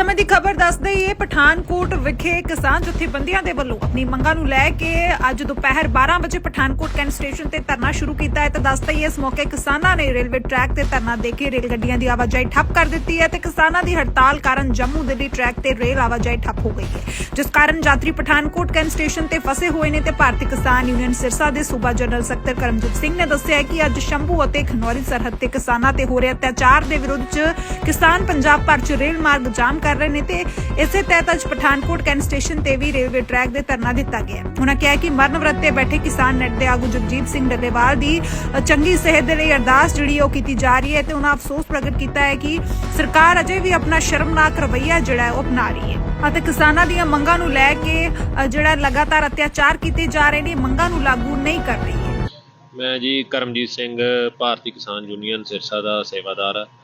ਸਮੇਂ ਦੀ ਖਬਰ ਦੱਸਦੇ ਹੀ ਪਠਾਨਕੋਟ ਵਿਖੇ ਕਿਸਾਨ ਜਥੇਬੰਦੀਆਂ ਦੇ ਵੱਲੋਂ ਆਪਣੀ ਮੰਗਾਂ ਨੂੰ ਲੈ ਕੇ ਅੱਜ ਦੁਪਹਿਰ 12 ਵਜੇ ਪਠਾਨਕੋਟ ਕੈਂਟ ਸਟੇਸ਼ਨ ਤੇ ਧਰਨਾ ਸ਼ੁਰੂ ਕੀਤਾ ਹੈ। ਤੇ ਦੱਸਦੇ ਹੀ ਇਸ ਮੌਕੇ ਕਿਸਾਨਾਂ ਨੇ ਰੇਲਵੇ ਟਰੈਕ ਤੇ ਧਰਨਾ ਦੇ ਕੇ ਰੇਲ ਗੱਡੀਆਂ ਦੀ ਆਵਾਜਾਈ ਠੱਪ ਕਰ ਦਿੱਤੀ ਹੈ ਤੇ ਕਿਸਾਨਾਂ ਦੀ ਹੜਤਾਲ ਕਾਰਨ ਜੰਮੂ ਦਿੱਲੀ ਟਰੈਕ ਤੇ ਰੇਲ ਆਵਾਜਾਈ ਠੱਪ ਹੋ ਗਈ ਹੈ। ਜਿਸ ਕਾਰਨ ਯਾਤਰੀ ਪਠਾਨਕੋਟ ਕੈਂਟ ਸਟੇਸ਼ਨ ਤੇ ਫਸੇ ਹੋਏ ਨੇ ਤੇ ਭਾਰਤੀ ਕਿਸਾਨ ਯੂਨੀਅਨ ਸਿਰਸਾ ਦੇ ਸੂਬਾ ਜਨਰਲ ਸਕੱਤਰ ਕਰਮਜੀਤ ਸਿੰਘ ਨੇ ਦੱਸਿਆ ਕਿ ਅੱਜ ਸ਼ੰਭੂ ਅਤੇ ਖਨੌਰੀ ਸਰਹੱਦ ਤੇ ਕਿਸਾਨਾਂ ਤੇ ਹੋ ਰਹੇ ਅਤਿਆਚਾਰ ਦੇ ਵਿਰੁੱਧ 'ਚ ਕਿਸਾਨ ਪੰਜਾਬ ਭਰ 'ਚ ਰੇਲ ਮਾਰਗ ਜਾਮ ਕਰ ਰਹੇ ਨੇ ਤੇ ਇਸੇ ਤਹਿਤ ਅੱਜ ਪਠਾਨਕੋਟ ਕੈਂਟ ਸਟੇਸ਼ਨ ਤੇ ਵੀ ਰੇਲਵੇ ਟਰੈਕ ਦੇ ਧਰਨਾ ਦਿੱਤਾ ਗਿਆ ਉਹਨਾਂ ਕਿਹਾ ਕਿ ਮਰਨ ਵਰਤ ਤੇ ਬੈਠੇ ਕਿਸਾਨ ਨੈਟ ਦੇ ਆਗੂ ਜਗਜੀਤ ਸਿੰਘ ਡੱਲੇਵਾਲ ਦੀ ਚੰਗੀ ਸਿਹਤ ਦੇ ਲਈ ਅਰਦਾਸ ਜਿਹੜੀ ਉਹ ਕੀਤੀ ਜਾ ਰਹੀ ਹੈ ਤੇ ਉਹਨਾਂ ਅਫਸੋਸ ਪ੍ਰਗਟ ਕੀਤਾ ਹੈ ਕਿ ਸਰਕਾਰ ਅਜੇ ਵੀ ਆਪਣਾ ਸ਼ਰਮਨਾਕ ਰਵੱਈਆ ਜਿਹੜਾ ਹੈ ਉਹ ਅਪਣਾ ਰਹੀ ਹੈ। ਅਤੇ ਕਿਸਾਨਾਂ ਦੀਆਂ ਮੰਗਾਂ ਨੂੰ ਲੈ ਕੇ ਜਿਹੜਾ ਲਗਾਤਾਰ ਅਤਿਆਚਾਰ ਕੀਤੇ ਜਾ ਰਹੇ ਨੇ, ਮੰਗਾਂ ਨੂੰ ਲਾਗੂ ਨਹੀਂ ਕਰ ਰਹੀ ਹੈ। ਮੈਂ ਜੀ ਕਰਮਜੀਤ ਸਿੰਘ, ਭਾਰਤੀ ਕਿਸਾਨ ਯੂਨੀਅਨ ਸਿਰਸਾ ਦਾ ਸੇਵਾਦਾਰ। ਹਾਂ।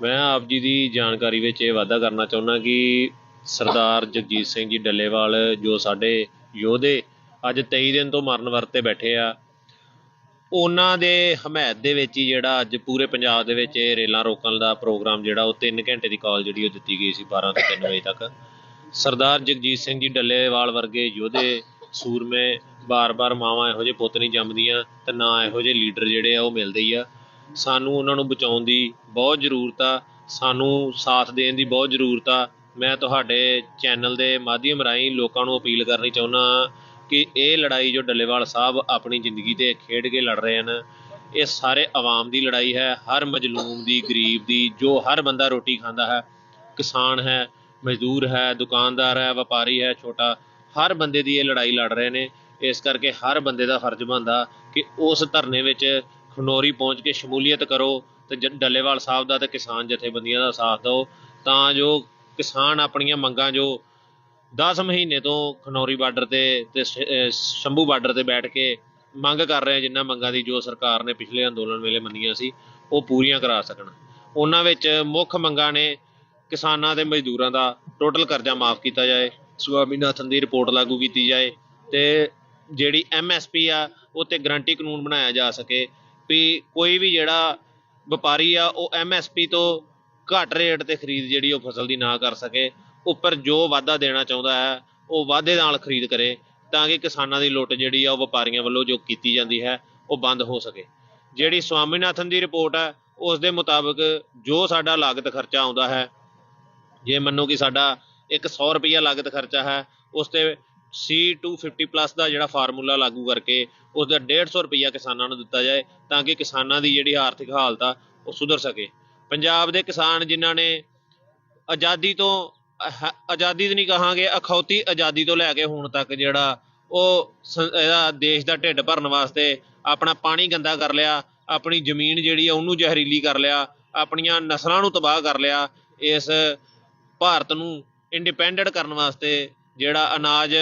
ਮੈਂ ਆਪ ਜੀ ਦੀ ਜਾਣਕਾਰੀ ਵਿੱਚ ਇਹ ਵਾਅਦਾ ਕਰਨਾ ਚਾਹੁੰਦਾ ਕਿ ਸਰਦਾਰ ਜਗਜੀਤ ਸਿੰਘ ਜੀ ਡੱਲੇਵਾਲ ਜੋ ਸਾਡੇ ਯੋਧੇ ਅੱਜ 23 ਦਿਨ ਤੋਂ ਮਰਨ ਵਰਤੇ ਬੈਠੇ ਆ, ਉਹਨਾਂ ਦੇ ਹਮਾਇਤ ਦੇ ਵਿੱਚ ਹੀ ਜਿਹੜਾ ਅੱਜ ਪੂਰੇ ਪੰਜਾਬ ਦੇ ਵਿੱਚ ਇਹ ਰੇਲਾਂ ਰੋਕਣ ਦਾ ਪ੍ਰੋਗਰਾਮ ਜਿਹੜਾ ਉਹ 3 ਘੰਟੇ ਦੀ ਕਾਲ ਜਿਹੜੀ ਉਹ ਦਿੱਤੀ ਗਈ ਸੀ 12 ਤੋਂ 3 ਵਜੇ ਤੱਕ। ਸਰਦਾਰ ਜਗਜੀਤ ਸਿੰਘ ਜੀ ਡੱਲੇਵਾਲ ਵਰਗੇ ਯੋਧੇ, ਸੂਰਮੇ ਬਾਰ-ਬਾਰ ਮਾਵਾਂ ਇਹੋ ਜਿਹੇ ਪੁੱਤ ਨਹੀਂ ਜੰਮਦੀਆਂ ਤੇ ਨਾ ਇਹੋ ਜਿਹੇ ਲੀਡਰ ਜਿਹੜੇ ਆ ਉਹ ਮਿਲਦੇ ਹੀ ਆ। ਸਾਨੂੰ ਉਹਨਾਂ ਨੂੰ ਬਚਾਉਣ ਦੀ ਬਹੁਤ ਜ਼ਰੂਰਤ ਆ, ਸਾਨੂੰ ਸਾਥ ਦੇਣ ਦੀ ਬਹੁਤ ਜ਼ਰੂਰਤ ਆ। ਮੈਂ ਤੁਹਾਡੇ ਚੈਨਲ ਦੇ ਮਾਧਿਅਮ ਰਾਹੀਂ ਲੋਕਾਂ ਨੂੰ ਅਪੀਲ ਕਰਨੀ ਚਾਹੁੰਦਾ ਹਾਂ ਕਿ ਇਹ ਲੜਾਈ ਜੋ ਡੱਲੇਵਾਲ ਸਾਹਿਬ ਆਪਣੀ ਜ਼ਿੰਦਗੀ ਤੇ ਖੇਡ ਕੇ ਲੜ ਰਹੇ ਹਨ, ਇਹ ਸਾਰੇ ਆਵਾਮ ਦੀ ਲੜਾਈ ਹੈ, ਹਰ ਮਜਲੂਮ ਦੀ, ਗਰੀਬ ਦੀ, ਜੋ ਹਰ ਬੰਦਾ ਰੋਟੀ ਖਾਂਦਾ ਹੈ, ਕਿਸਾਨ ਹੈ, ਮਜ਼ਦੂਰ ਹੈ, ਦੁਕਾਨਦਾਰ ਹੈ, ਵਪਾਰੀ ਹੈ, ਛੋਟਾ, ਹਰ ਬੰਦੇ ਦੀ ਇਹ ਲੜਾਈ ਲੜ ਰਹੇ ਨੇ। ਇਸ ਕਰਕੇ ਹਰ ਬੰਦੇ ਦਾ ਫਰਜ਼ ਬਣਦਾ ਕਿ ਉਸ ਧਰਨੇ ਵਿੱਚ ਖਨੌਰੀ ਪਹੁੰਚ ਕੇ ਸ਼ਮੂਲੀਅਤ ਕਰੋ ਤੇ ਜ- ਡੱਲੇਵਾਲ ਸਾਹਿਬ ਦਾ ਤੇ ਕਿਸਾਨ ਜਥੇਬੰਦੀਆਂ ਦਾ ਸਾਥ ਦਿਓ, ਤਾਂ ਜੋ ਕਿਸਾਨ ਆਪਣੀਆਂ ਮੰਗਾਂ ਜੋ 10 ਮਹੀਨੇ ਤੋਂ ਖਨੌਰੀ ਬਾਰਡਰ ਤੇ ਤੇ ਸ਼ੰਭੂ ਬਾਰਡਰ ਤੇ ਬੈਠ ਕੇ ਮੰਗ ਕਰ ਰਹੇ ਆ ਮੰਗਾਂ ਦੀ ਜੋ ਸਰਕਾਰ ਨੇ ਪਿਛਲੇ ਅੰਦੋਲਨ ਵੇਲੇ ਮੰਨੀਆਂ ਸੀ, ਉਹ ਪੂਰੀਆਂ ਕਰਾ ਸਕਣ। ਉਹਨਾਂ ਵਿੱਚ ਮੁੱਖ ਮੰਗਾਂ ਨੇ ਕਿਸਾਨਾਂ ਤੇ ਮਜ਼ਦੂਰਾਂ ਦਾ ਟੋਟਲ ਕਰਜ਼ਾ ਮਾਫ ਕੀਤਾ ਜਾਏ, ਸਵਾਮੀਨਾਥਨ ਦੀ ਰਿਪੋਰਟ ਲਾਗੂ ਕੀਤੀ ਜਾਏ ਤੇ ਜਿਹੜੀ ਐਮਐਸਪੀ ਆ, ਉਹ ਤੇ ਗਰੰਟੀ ਕਾਨੂੰਨ ਬਣਾਇਆ ਜਾ ਸਕੇ। ਵੀ ਕੋਈ ਵੀ ਜਿਹੜਾ ਵਪਾਰੀ ਆ, ਉਹ ਐਮਐਸਪੀ ਤੋਂ ਘੱਟ ਰੇਟ ਤੇ ਖਰੀਦ ਜਿਹੜੀ ਉਹ ਫਸਲ ਦੀ ਨਾ ਕਰ ਸਕੇ, ਉੱਪਰ ਜੋ ਵਾਅਦਾ ਦੇਣਾ ਚਾਹੁੰਦਾ ਹੈ, ਉਹ ਵਾਅਦੇ ਨਾਲ ਖਰੀਦ ਕਰੇ, ਤਾਂ ਕਿ ਕਿਸਾਨਾਂ ਦੀ ਲੁੱਟ ਜਿਹੜੀ ਆ ਉਹ ਵਪਾਰੀਆਂ ਵੱਲੋਂ ਜੋ ਕੀਤੀ ਜਾਂਦੀ ਹੈ, ਉਹ ਬੰਦ ਹੋ ਸਕੇ। ਜਿਹੜੀ ਸਵਾਮੀਨਾਥਨ ਦੀ ਰਿਪੋਰਟ ਹੈ, ਉਸ ਦੇ ਮੁਤਾਬਕ ਜੋ ਸਾਡਾ ਲਾਗਤ ਖਰਚਾ ਆਉਂਦਾ ਹੈ, ਜੇ ਮੰਨੋ ਕਿ ਸਾਡਾ ਇੱਕ 100 ਰੁਪਈਆ ਲਾਗਤ ਖਰਚਾ ਹੈ, ਉਸ ਤੇ C250 ਪਲੱਸ ਦਾ ਜਿਹੜਾ ਫਾਰਮੂਲਾ ਲਾਗੂ ਕਰਕੇ ਉਸ ਦਾ 150 ਰੁਪਈਆ ਕਿਸਾਨਾਂ ਨੂੰ ਦਿੱਤਾ ਜਾਏ ਤਾਂ ਕਿ ਕਿਸਾਨਾਂ ਦੀ ਜਿਹੜੀ ਆਰਥਿਕ ਹਾਲਤ ਆ ਉਹ ਸੁਧਰ ਸਕੇ। ਪੰਜਾਬ ਦੇ ਕਿਸਾਨ ਜਿਨ੍ਹਾਂ ਨੇ ਆਜ਼ਾਦੀ ਤੋਂ ਆਜ਼ਾਦੀ ਤਾਂ ਨਹੀਂ ਕਹਾਂਗੇ, ਅਖੌਤੀ ਆਜ਼ਾਦੀ ਤੋਂ ਲੈ ਕੇ ਹੁਣ ਤੱਕ ਜਿਹੜਾ ਉਹ ਇਹਦਾ ਦੇਸ਼ ਦਾ ਢਿੱਡ ਭਰਨ ਵਾਸਤੇ ਆਪਣਾ ਪਾਣੀ ਗੰਦਾ ਕਰ ਲਿਆ, ਆਪਣੀ ਜ਼ਮੀਨ ਜਿਹੜੀ ਆ ਉਹਨੂੰ ਜ਼ਹਿਰੀਲੀ ਕਰ ਲਿਆ, ਆਪਣੀਆਂ ਨਸਲਾਂ ਨੂੰ ਤਬਾਹ ਕਰ ਲਿਆ, ਇਸ ਭਾਰਤ ਨੂੰ ਇੰਡੀਪੈਂਡੈਂਟ ਕਰਨ ਵਾਸਤੇ ਜਿਹੜਾ ਅਨਾਜ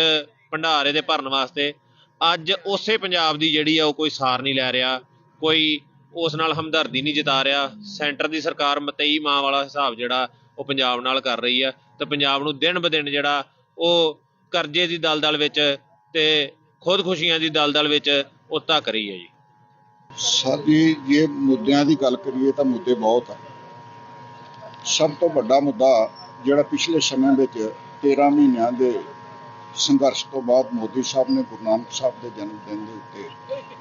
ਭੰਡਾਰੇ ਦੇ ਭਰਨ ਵਾਸਤੇ, ਅੱਜ ਉਸੇ ਪੰਜਾਬ ਦੀ ਜਿਹੜੀ ਆ ਉਹ ਕੋਈ ਸਾਰ ਨਹੀਂ ਲੈ ਰਿਹਾ, ਕੋਈ ਉਸ ਨਾਲ ਹਮਦਰਦੀ ਨਹੀਂ ਜਤਾ ਰਿਹਾ, ਸੈਂਟਰ ਦੀ ਸਰਕਾਰ ਮਤਈ ਮਾਂ ਵਾਲਾ ਹਿਸਾਬ ਜਿਹੜਾ ਉਹ ਪੰਜਾਬ ਨਾਲ ਕਰ ਰਹੀ ਆ, ਤੇ ਪੰਜਾਬ ਨੂੰ ਦਿਨ ਬ ਜਿਹੜਾ ਉਹ ਕਰਜ਼ੇ ਦੀ ਦਲਦਲ ਵਿੱਚ ਤੇ ਖੁਦਕੁਸ਼ੀਆਂ ਦੀ ਦਲਦਲ ਵਿੱਚ ਉਹ ਧੱਕ ਰਹੀ ਹੈ ਜੀ। ਸਾਡੀ ਜੇ ਮੁੱਦਿਆਂ ਦੀ ਗੱਲ ਕਰੀਏ ਤਾਂ ਮੁੱਦੇ ਬਹੁਤ ਆ। ਸਭ ਤੋਂ ਵੱਡਾ ਮੁੱਦਾ ਜਿਹੜਾ ਪਿਛਲੇ ਸਮੇਂ ਵਿੱਚ 13 ਮਹੀਨਿਆਂ ਦੇ ਸੰਘਰਸ਼ ਤੋਂ ਬਾਅਦ ਮੋਦੀ ਸਾਹਿਬ ਨੇ ਗੁਰੂ ਨਾਨਕ ਸਾਹਿਬ ਦੇ ਜਨਮ ਦਿਨ ਦੇ ਉੱਤੇ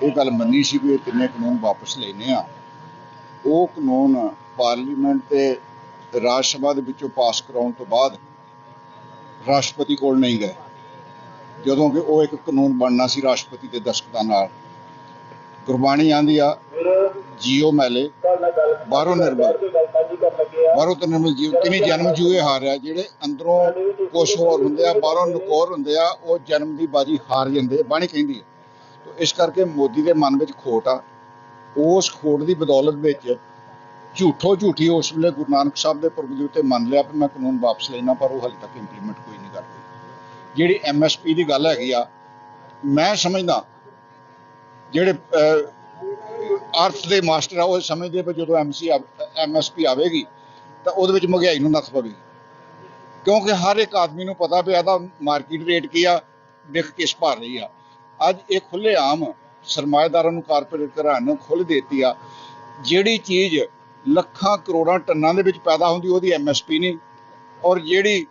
ਇਹ ਗੱਲ ਮੰਨੀ ਸੀ ਵੀ ਇਹ ਤਿੰਨੇ ਕਾਨੂੰਨ ਵਾਪਸ ਲੈਣੇ ਆ। ਉਹ ਕਾਨੂੰਨ ਪਾਰਲੀਮੈਂਟ ਤੇ ਰਾਜ ਸਭਾ ਦੇ ਵਿੱਚੋਂ ਪਾਸ ਕਰਾਉਣ ਤੋਂ ਬਾਅਦ ਰਾਸ਼ਟਰਪਤੀ ਕੋਲ ਨਹੀਂ ਗਏ। ਜਦੋਂ ਕਿ ਉਹ ਇੱਕ ਕਾਨੂੰਨ ਬਣਨਾ ਸੀ ਰਾਸ਼ਟਰਪਤੀ ਦੇ ਦਸਤਖਤਾਂ ਨਾਲ। ਗੁਰਬਾਣੀ ਆਂਦੀ ਆ ਜੀਓ ਮੈਲੇ, ਬਾਹਰੋਂ ਨਿਰਮਲ, ਬਾਹਰੋਂ ਤੇ ਨਿਰਮਲ ਜੀਵ ਤਿਨੀ ਜਨਮ ਜੂਏ ਹਾਰਿਆ, ਜਿਹੜੇ ਅੰਦਰੋਂ ਕੁਛ ਹੋਰ ਹੁੰਦੇ ਆ, ਬਾਹਰੋਂ ਨਕੋਰ ਹੁੰਦੇ ਆ, ਉਹ ਜਨਮ ਦੀ ਬਾਜੀ ਹਾਰ ਜਾਂਦੇ, ਬਾਣੀ ਕਹਿੰਦੀ ਹੈ। ਇਸ ਕਰਕੇ ਮੋਦੀ ਦੇ ਮਨ ਵਿੱਚ ਖੋਟ ਆ। ਉਸ ਖੋਟ ਦੀ ਬਦੌਲਤ ਵਿੱਚ ਝੂਠੋ ਝੂਠੀ ਉਸ ਵੇਲੇ ਗੁਰੂ ਨਾਨਕ ਸਾਹਿਬ ਦੇ ਪੁਰਬ ਦੇ ਉੱਤੇ ਮੰਨ ਲਿਆ ਕਿ ਮੈਂ ਕਾਨੂੰਨ ਵਾਪਸ ਲੈਣਾ, ਪਰ ਉਹ ਹਾਲੇ ਤੱਕ ਇੰਪਲੀਮੈਂਟ ਕੋਈ ਨਹੀਂ ਕਰ ਰਹੀ ਜਿਹੜੀ ਐਮਐਸਪੀ ਦੀ ਗੱਲ ਹੈਗੀ ਆ, ਮੈਂ ਸਮਝਦਾ, ਜਿਹੜੇ ਅਹ, ਅਰਥ ਦੇ ਮਾਸਟਰ ਆ ਉਹ ਸਮਝਦੇ ਵੀ ਜਦੋਂ ਐਮਸੀ ਐਮਐਸਪੀ ਆਵੇਗੀ ਤਾਂ ਉਹਦੇ ਵਿੱਚ ਮਹਿੰਗਾਈ ਨੂੰ ਨੱਥ ਪਵੇਗੀ। ਕਿਉਂਕਿ ਹਰ ਇੱਕ ਆਦਮੀ ਨੂੰ ਪਤਾ ਪਿਆ ਦਾ ਮਾਰਕੀਟ ਰੇਟ ਕੀ ਆ ਵਿਕ ਕਿਸ ਭਰ ਰਹੀ ਆ। ਅੱਜ ਇਹ ਖੁੱਲੇ ਆਮ ਸਰਮਾਏਦਾਰਾਂ ਨੂੰ ਕਾਰਪੋਰੇਟ ਘਰਾਂ ਨੂੰ ਖੁੱਲ ਦਿੱਤੀ ਆ ਜਿਹੜੀ ਚੀਜ਼ ਲੱਖਾਂ ਕਰੋੜਾਂ ਟਨਾਂ ਦੇ ਵਿੱਚ ਪੈਦਾ ਹੁੰਦੀ ਉਹਦੀ ਐਮਐਸਪੀ ਨਹੀਂ। ਔਰ ਜਿਹੜੀ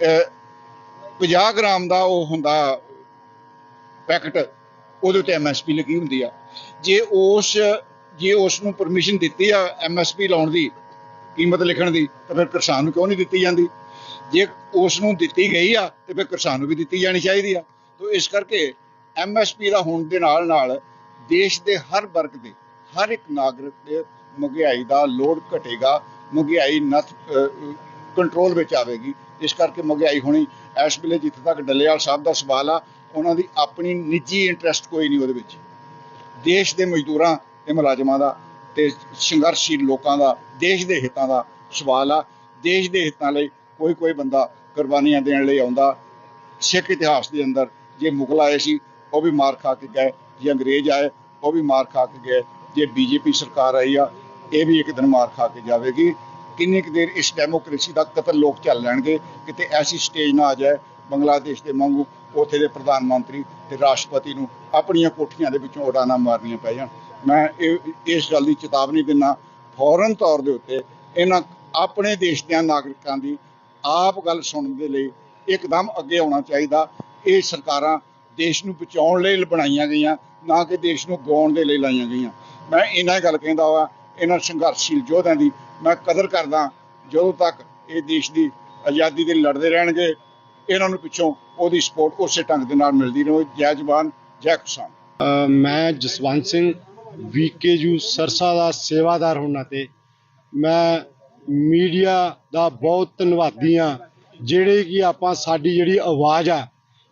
ਅਹ, 50 ਗ੍ਰਾਮ ਦਾ ਉਹ ਹੁੰਦਾ ਪੈਕਟ ਉਹਦੇ ਉੱਤੇ ਐਮਐਸਪੀ ਲੱਗੀ ਹੁੰਦੀ ਆ। ਜੇ ਉਸ ਜੇ ਉਸ ਨੂੰ ਪਰਮਿਸ਼ਨ ਦਿੱਤੀ ਆ ਐਮਐਸਪੀ ਲਾਉਣ ਦੀ, ਕੀਮਤ ਲਿਖਣ ਦੀ, ਤਾਂ ਫਿਰ ਕਿਸਾਨ ਨੂੰ ਕਿਉਂ ਨਹੀਂ ਦਿੱਤੀ ਜਾਂਦੀ? ਜੇ ਉਸ ਨੂੰ ਦਿੱਤੀ ਗਈ ਆ, ਤੇ ਫਿਰ ਕਿਸਾਨ ਨੂੰ ਵੀ ਦਿੱਤੀ ਜਾਣੀ ਚਾਹੀਦੀ ਆ। ਤੋ ਇਸ ਕਰਕੇ ਐਮਐਸਪੀ ਦਾ ਹੋਣ ਦੇ ਨਾਲ ਨਾਲ ਦੇਸ਼ ਦੇ ਹਰ ਵਰਗ ਦੇ, ਹਰ ਇੱਕ ਨਾਗਰਿਕ ਦੇ ਮਹਿੰਗਾਈ ਦਾ ਲੋਡ ਘਟੇਗਾ, ਮਹਿੰਗਾਈ ਨੱਥ ਕੰਟਰੋਲ ਵਿੱਚ ਆਵੇਗੀ। ਇਸ ਕਰਕੇ ਮਹਿੰਗਾਈ ਹੋਣੀ, ਇਸ ਵੇਲੇ ਜਿੱਥੇ ਤੱਕ ਡੱਲੇਵਾਲ ਸਾਹਿਬ ਦਾ ਸਵਾਲ ਆ ਉਹਨਾਂ ਦੀ ਆਪਣੀ ਨਿੱਜੀ ਇੰਟਰਸਟ ਕੋਈ ਨਹੀਂ ਉਹਦੇ ਵਿੱਚ। ਦੇਸ਼ ਦੇ ਮਜ਼ਦੂਰਾਂ ਤੇ ਮੁਲਾਜ਼ਮਾਂ ਦਾ ਤੇ ਸੰਘਰਸ਼ੀਲ ਲੋਕਾਂ ਦਾ, ਦੇਸ਼ ਦੇ ਹਿੱਤਾਂ ਦਾ ਸਵਾਲ ਆ। ਦੇਸ਼ ਦੇ ਹਿੱਤਾਂ ਲਈ ਕੋਈ ਕੋਈ ਬੰਦਾ ਕੁਰਬਾਨੀਆਂ ਦੇਣ ਲਈ ਆਉਂਦਾ। ਸਿੱਖ ਇਤਿਹਾਸ ਦੇ ਅੰਦਰ ਜੇ ਮੁਗਲ ਆਏ ਸੀ, ਉਹ ਵੀ ਮਾਰ ਖਾ ਕੇ ਗਏ। ਜੇ ਅੰਗਰੇਜ਼ ਆਏ, ਉਹ ਵੀ ਮਾਰ ਖਾ ਕੇ ਗਏ। ਜੇ ਬੀਜੇਪੀ ਸਰਕਾਰ ਆਈ ਆ, ਇਹ ਵੀ ਇੱਕ ਦਿਨ ਮਾਰ ਖਾ ਕੇ ਜਾਵੇਗੀ। ਕਿੰਨੀ ਕੁ ਦੇਰ ਇਸ ਡੈਮੋਕ੍ਰੇਸੀ ਦਾ ਕਤਲ ਲੋਕ ਚੱਲ ਲੈਣਗੇ? ਕਿਤੇ ਐਸੀ ਸਟੇਜ ਨਾ ਆ ਜਾਏ, ਬੰਗਲਾਦੇਸ਼ ਦੇ ਵਾਂਗੂ ਉੱਥੇ ਦੇ ਪ੍ਰਧਾਨ ਮੰਤਰੀ ਤੇ ਰਾਸ਼ਟਰਪਤੀ ਨੂੰ ਆਪਣੀਆਂ ਕੋਠੀਆਂ ਦੇ ਵਿੱਚੋਂ ਉਡਾਨਾਂ ਮਾਰਨੀਆਂ ਪੈ ਜਾਣ। ਮੈਂ ਇਹ, ਇਸ ਗੱਲ ਦੀ ਚੇਤਾਵਨੀ ਦਿੰਦਾ, ਫੌਰਨ ਤੌਰ ਦੇ ਉੱਤੇ ਇਹਨਾਂ ਆਪਣੇ ਦੇਸ਼ ਦੇ ਨਾਗਰਿਕਾਂ ਦੀ ਆਪ ਗੱਲ ਸੁਣਨ ਦੇ ਲਈ ਇੱਕਦਮ ਅੱਗੇ ਆਉਣਾ ਚਾਹੀਦਾ। ਇਹ ਸਰਕਾਰਾਂ ਦੇਸ਼ ਨੂੰ ਬਚਾਉਣ ਲਈ ਬਣਾਈਆਂ ਗਈਆਂ, ਨਾ ਕਿ ਦੇਸ਼ ਨੂੰ ਗਵਾਉਣ ਦੇ ਲਈ ਲਾਈਆਂ ਗਈਆਂ। ਮੈਂ ਇਹਨਾਂ ਹੀ ਗੱਲ ਕਹਿੰਦਾ ਵਾ, ਇਹਨਾਂ ਸੰਘਰਸ਼ੀਲ ਯੋਧਿਆਂ ਦੀ ਮੈਂ ਕਦਰ ਕਰਦਾ, ਜਦੋਂ ਤੱਕ ਇਹ ਦੇਸ਼ ਦੀ ਆਜ਼ਾਦੀ ਦੇ ਲੜਦੇ ਰਹਿਣਗੇ ਇਹਨਾਂ ਨੂੰ ਪਿੱਛੋਂ ਉਹਦੀ ਸਪੋਰਟ ਉਸੇ ਢੰਗ ਦੇ ਨਾਲ ਮਿਲਦੀ ਰਹੇ, ਜੈ ਜਵਾਨ, ਜੈ ਕਿਸਾਨ। ਮੈਂ ਜਸਵੰਤ ਸਿੰਘ ਵੀਕੇਯੂ ਸਰਸਾ ਦਾ ਸੇਵਾਦਾਰ ਹੋਣ ਨਾਤੇ ਮੈਂ ਮੀਡੀਆ ਦਾ ਬਹੁਤ ਧੰਨਵਾਦੀ ਹਾਂ, ਜਿਹੜੇ ਕਿ ਆਪਾਂ ਸਾਡੀ ਜਿਹੜੀ ਆਵਾਜ਼ ਆ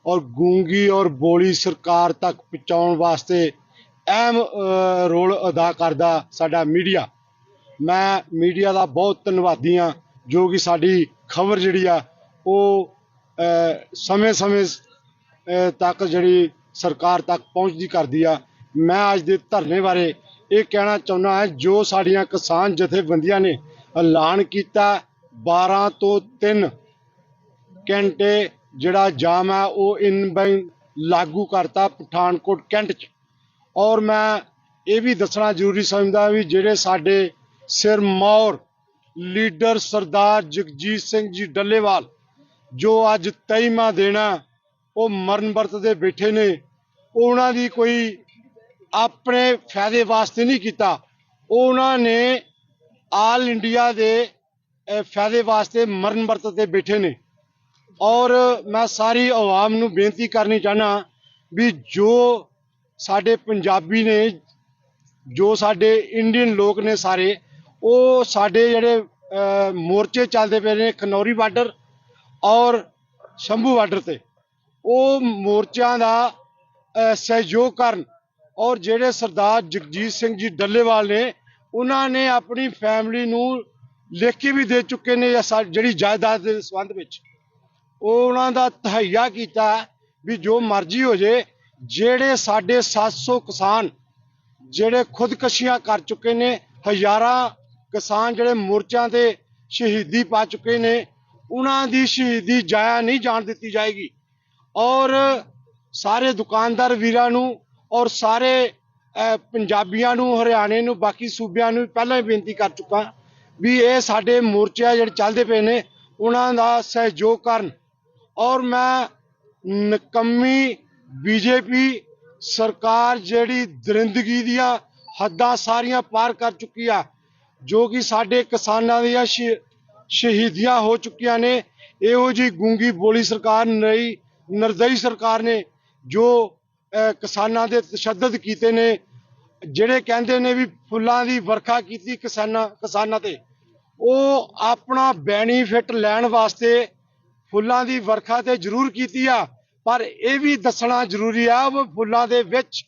ਔਰ ਗੂੰਗੀ ਔਰ ਬੋਲੀ ਸਰਕਾਰ ਤੱਕ ਪਹੁੰਚਾਉਣ ਵਾਸਤੇ ਅਹਿਮ ਰੋਲ ਅਦਾ ਕਰਦਾ ਸਾਡਾ ਮੀਡੀਆ। ਮੈਂ ਮੀਡੀਆ ਦਾ ਬਹੁਤ ਧੰਨਵਾਦੀ ਹਾਂ, ਜੋ ਕਿ ਸਾਡੀ ਖਬਰ ਜਿਹੜੀ ਆ, ਉਹ ਸਮੇਂ-ਸਮੇਂ ਤੱਕ ਜਿਹੜੀ ਸਰਕਾਰ ਤੱਕ ਪਹੁੰਚਦੀ ਕਰਦੀ ਆ, ਮੈਂ ਅੱਜ ਦੇ ਧਰਨੇ ਬਾਰੇ ਇਹ ਕਹਿਣਾ ਚਾਹੁੰਦਾ ਹਾਂ, ਜੋ ਸਾਡੀਆਂ ਕਿਸਾਨ ਜਥੇਬੰਦੀਆਂ ਨੇ ਐਲਾਨ ਕੀਤਾ 12 ਤੋਂ 3 ਘੰਟੇ ਜਿਹੜਾ ਜਾਮ ਹੈ ਉਹ ਇਨ ਬੈਂਕ ਲਾਗੂ ਕਰਤਾ ਪਠਾਨਕੋਟ ਕੈਂਟ ਚ। ਔਰ ਮੈਂ ਇਹ ਵੀ ਦੱਸਣਾ ਜ਼ਰੂਰੀ ਸਮਝਦਾ ਵੀ ਜਿਹੜੇ ਸਾਡੇ ਸਿਰਮੌਰ ਲੀਡਰ ਸਰਦਾਰ ਜਗਜੀਤ ਸਿੰਘ ਜੀ ਡੱਲੇਵਾਲ ਜੋ ਅੱਜ ਤਈਮਾ ਦੇਣਾ, ਉਹ ਮਰਨ ਵਰਤ ਦੇ ਬੈਠੇ ਨੇ। ਉਹਨਾਂ ਦੀ ਕੋਈ ਆਪਣੇ ਫਾਇਦੇ ਵਾਸਤੇ ਨਹੀਂ ਕੀਤਾ। ਉਹਨਾਂ ਨੇ ਆਲ ਇੰਡੀਆ ਦੇ ਫਾਇਦੇ ਵਾਸਤੇ ਮਰਨ ਵਰਤ ਤੇ ਬੈਠੇ ਨੇ। ਔਰ ਮੈਂ ਸਾਰੀ ਆਵਾਮ ਨੂੰ ਬੇਨਤੀ ਕਰਨੀ ਚਾਹਨਾ ਵੀ ਜੋ ਸਾਡੇ ਪੰਜਾਬੀ ਨੇ, ਜੋ ਸਾਡੇ ਇੰਡੀਅਨ ਲੋਕ ਨੇ ਸਾਰੇ, ਉਹ ਸਾਡੇ ਜਿਹੜੇ ਮੋਰਚੇ ਚੱਲਦੇ ਪਏ ਨੇ, ਖਨੌਰੀ ਬਾਰਡਰ ਔਰ ਸ਼ੰਭੂ ਬਾਰਡਰ ਤੇ। ਉਹ ਮੋਰਚਿਆਂ ਦਾ ਸਹਿਯੋਗ ਕਰਨ ਔਰ ਜਿਹੜੇ ਸਰਦਾਰ ਜਗਜੀਤ ਸਿੰਘ ਜੀ ਡੱਲੇਵਾਲ ਨੇ, ਉਹਨਾਂ ਨੇ ਆਪਣੀ ਫੈਮਿਲੀ ਨੂੰ ਲੇਖੀ ਵੀ ਦੇ ਚੁੱਕੇ ਨੇ ਜਿਹੜੀ ਜਾਇਦਾਦ ਦੇ ਸੰਬੰਧ ਵਿੱਚ। ਉਹ ਉਹਨਾਂ ਦਾ ਤਹਈਆ ਕੀਤਾ ਵੀ ਜੋ ਮਰਜ਼ੀ ਹੋ ਜੇ, ਜਿਹੜੇ ਸਾਡੇ 700 ਕਿਸਾਨ ਜਿਹੜੇ ਖੁਦਕਸ਼ੀਆਂ ਕਰ ਚੁੱਕੇ ਨੇ, ਹਜ਼ਾਰਾਂ ਕਿਸਾਨ ਜਿਹੜੇ ਮੋਰਚਿਆਂ ਤੇ ਸ਼ਹੀਦੀ ਪਾ ਚੁੱਕੇ ਨੇ ਉਹਨਾਂ ਦੀ ਸ਼ਹੀਦੀ ਜਾਇਆ ਨਹੀਂ ਜਾਣ ਦਿੱਤੀ ਜਾਏਗੀ। ਔਰ ਸਾਰੇ ਦੁਕਾਨਦਾਰ ਵੀਰਾਂ ਨੂੰ ਔਰ ਸਾਰੇ ਪੰਜਾਬੀਆਂ ਨੂੰ, ਹਰਿਆਣੇ ਨੂੰ, ਬਾਕੀ ਸੂਬਿਆਂ ਨੂੰ ਪਹਿਲਾਂ ਹੀ ਬੇਨਤੀ ਕਰ ਚੁੱਕਾ ਵੀ ਇਹ ਸਾਡੇ ਮੋਰਚੇ ਜਿਹੜੇ ਚੱਲਦੇ ਪਏ ਨੇ, ਉਹਨਾਂ ਦਾ ਸਹਿਯੋਗ ਕਰਨ। ਔਰ ਮੈਂ ਨਕੰਮੀ ਬੀਜੇਪੀ ਸਰਕਾਰ ਜਿਹੜੀ ਦਰਿੰਦਗੀ ਦੀਆਂ ਹੱਦਾਂ ਸਾਰੀਆਂ ਪਾਰ ਕਰ ਚੁੱਕੀ ਆ, ਜੋ ਕਿ ਸਾਡੇ ਕਿਸਾਨਾਂ ਦੀਆਂ ਸ਼ਹੀ- ਸ਼ਹੀਦੀਆਂ ਹੋ ਚੁੱਕੀਆਂ ਨੇ। ਇਹੋ ਜੀ ਗੂੰਗੀ ਬੋਲੀ ਸਰਕਾਰ ਨਹੀਂ, ਨਰਦਈ ਸਰਕਾਰ ਨੇ ਜੋ ਕਿਸਾਨਾਂ ਦੇ ਤਸ਼ੱਦਦ ਕੀਤੇ ਨੇ, ਜਿਹੜੇ ਕਹਿੰਦੇ ਨੇ ਵੀ ਫੁੱਲਾਂ ਦੀ ਵਰਖਾ ਕੀਤੀ ਕਿਸਾਨਾਂ ਕਿਸਾਨਾਂ ਤੇ, ਉਹ ਆਪਣਾ ਬੈਨੀਫਿਟ ਲੈਣ ਵਾਸਤੇ ਫੁੱਲਾਂ ਦੀ ਵਰਖਾ ਤੇ ਜ਼ਰੂਰ ਕੀਤੀ ਆ। ਪਰ ਇਹ ਵੀ ਦੱਸਣਾ ਜ਼ਰੂਰੀ ਆ, ਉਹ ਫੁੱਲਾਂ ਦੇ ਵਿੱਚ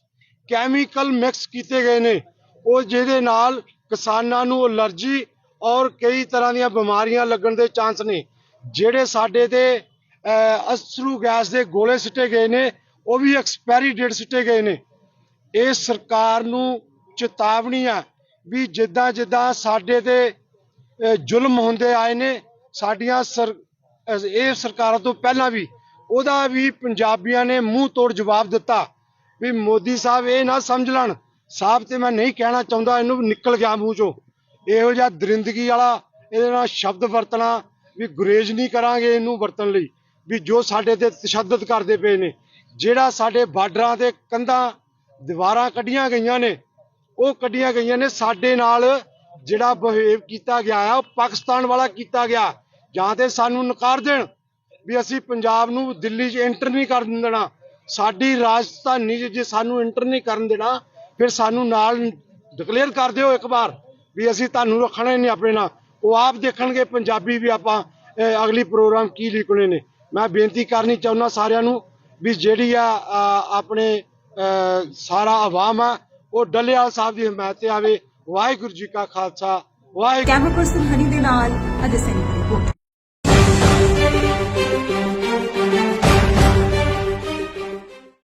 ਕੈਮੀਕਲ ਮਿਕਸ ਕੀਤੇ ਗਏ ਨੇ। ਉਹ ਜਿਹਦੇ ਨਾਲ ਕਿਸਾਨਾਂ ਨੂੰ ਅਲਰਜੀ ਔਰ ਕਈ ਤਰ੍ਹਾਂ ਦੀਆਂ ਬਿਮਾਰੀਆਂ ਲੱਗਣ ਦੇ ਚਾਂਸ ਨੇ। ਜਿਹੜੇ ਸਾਡੇ ਤੇ ਅਹ, ਅਸਰੂ ਗੈਸ ਦੇ ਗੋਲੇ ਸਿੱਟੇ ਗਏ ਨੇ ਉਹ ਵੀ ਐਕਸਪਾਇਰੀ ਡੇਟ ਸਿੱਟੇ ਗਏ ਨੇ। ਇਹ ਸਰਕਾਰ ਨੂੰ ਚੇਤਾਵਨੀ ਆ ਵੀ ਜਿੱਦਾਂ ਜਿੱਦਾਂ ਸਾਡੇ ਤੇ ਜ਼ੁਲਮ ਹੁੰਦੇ ਆਏ ਨੇ ਸਾਡੀਆਂ ਸਰ ਇਹ ਸਰਕਾਰਾਂ ਤੋਂ ਪਹਿਲਾਂ ਵੀ ਉਹਦਾ ਵੀ ਪੰਜਾਬੀਆਂ ਨੇ ਮੂੰਹ ਤੋੜ ਜਵਾਬ ਦਿੱਤਾ ਵੀ ਮੋਦੀ ਸਾਹਿਬ ਇਹ ਨਾ ਸਮਝ ਲੈਣ। ਸਾਹਿਬ ਤੇ ਮੈਂ ਨਹੀਂ ਕਹਿਣਾ ਚਾਹੁੰਦਾ ਇਹਨੂੰ ਨਿਕਲ ਗਿਆ ਮੂੰਹ ਚੋਂ। ਇਹੋ ਜਿਹਾ ਦਰਿੰਦਗੀ ਵਾਲਾ ਇਹਦੇ ਨਾਲ ਸ਼ਬਦ ਵਰਤਣਾ ਵੀ ਗੁਰੇਜ਼ ਨਹੀਂ ਕਰਾਂਗੇ ਇਹਨੂੰ ਵਰਤਣ ਲਈ, ਵੀ ਜੋ ਸਾਡੇ ਤੇ ਤਸ਼ੱਦਦ ਕਰਦੇ ਪਏ ਨੇ, ਜਿਹੜਾ ਸਾਡੇ ਬਾਰਡਰਾਂ ਤੇ ਕੰਧਾਂ ਦੀਵਾਰਾਂ ਕੱਢੀਆਂ ਗਈਆਂ ਨੇ, ਉਹ ਕੱਢੀਆਂ ਗਈਆਂ ਨੇ ਸਾਡੇ ਨਾਲ ਜਿਹੜਾ ਬਿਹੇਵ ਕੀਤਾ ਗਿਆ ਆ, ਉਹ ਪਾਕਿਸਤਾਨ ਵਾਲਾ ਕੀਤਾ ਗਿਆ, ਜਾਂ ਤੇ ਸਾਨੂੰ ਨਕਾਰ ਦੇਣ ਵੀ ਅਸੀਂ ਪੰਜਾਬ ਨੂੰ ਦਿੱਲੀ 'ਚ ਐਂਟਰ ਨਹੀਂ ਕਰਨ ਦੇਣਾ, ਸਾਡੀ ਰਾਜਧਾਨੀ 'ਚ ਜੇ ਸਾਨੂੰ ਐਂਟਰ ਨਹੀਂ ਕਰਨ ਦੇਣਾ, ਫਿਰ ਸਾਨੂੰ ਨਾਲ ਡਿਕਲੇਅਰ ਕਰ ਦਿਓ ਇੱਕ ਵਾਰ। ਵੀ ਅਸੀਂ ਤੁਹਾਨੂੰ ਰੱਖਣਾ ਹੀ ਨਹੀਂ ਆਪਣੇ ਨਾਲ। ਉਹ ਆਪ ਦੇਖਣਗੇ ਪੰਜਾਬੀ ਵੀ ਆਪਾਂ ਅਗਲੀ ਪ੍ਰੋਗਰਾਮ ਕੀ ਲਿਖਣੇ ਨੇ। ਮੈਂ ਬੇਨਤੀ ਕਰਨੀ ਚਾਹੁੰਦਾ ਸਾਰਿਆਂ ਨੂੰ ਵੀ ਜਿਹੜੀ ਆ ਆਪਣੇ ਅਹ, ਸਾਰਾ ਆਵਾਮ ਆ ਉਹ ਡੱਲੇਵਾਲ ਸਾਹਿਬ ਦੀ ਹਮਾਇਤ ਆਵੇ। ਵਾਹਿਗੁਰੂ ਜੀ ਕਾ ਖਾਲਸਾ ਵਾਹਿਗੁਰੂ ਕੈਮਰਾ ਪਰਸਨ ਹਨੀ ਦੇ ਨਾਲ ਅਜੇ ਸਿੰਘ।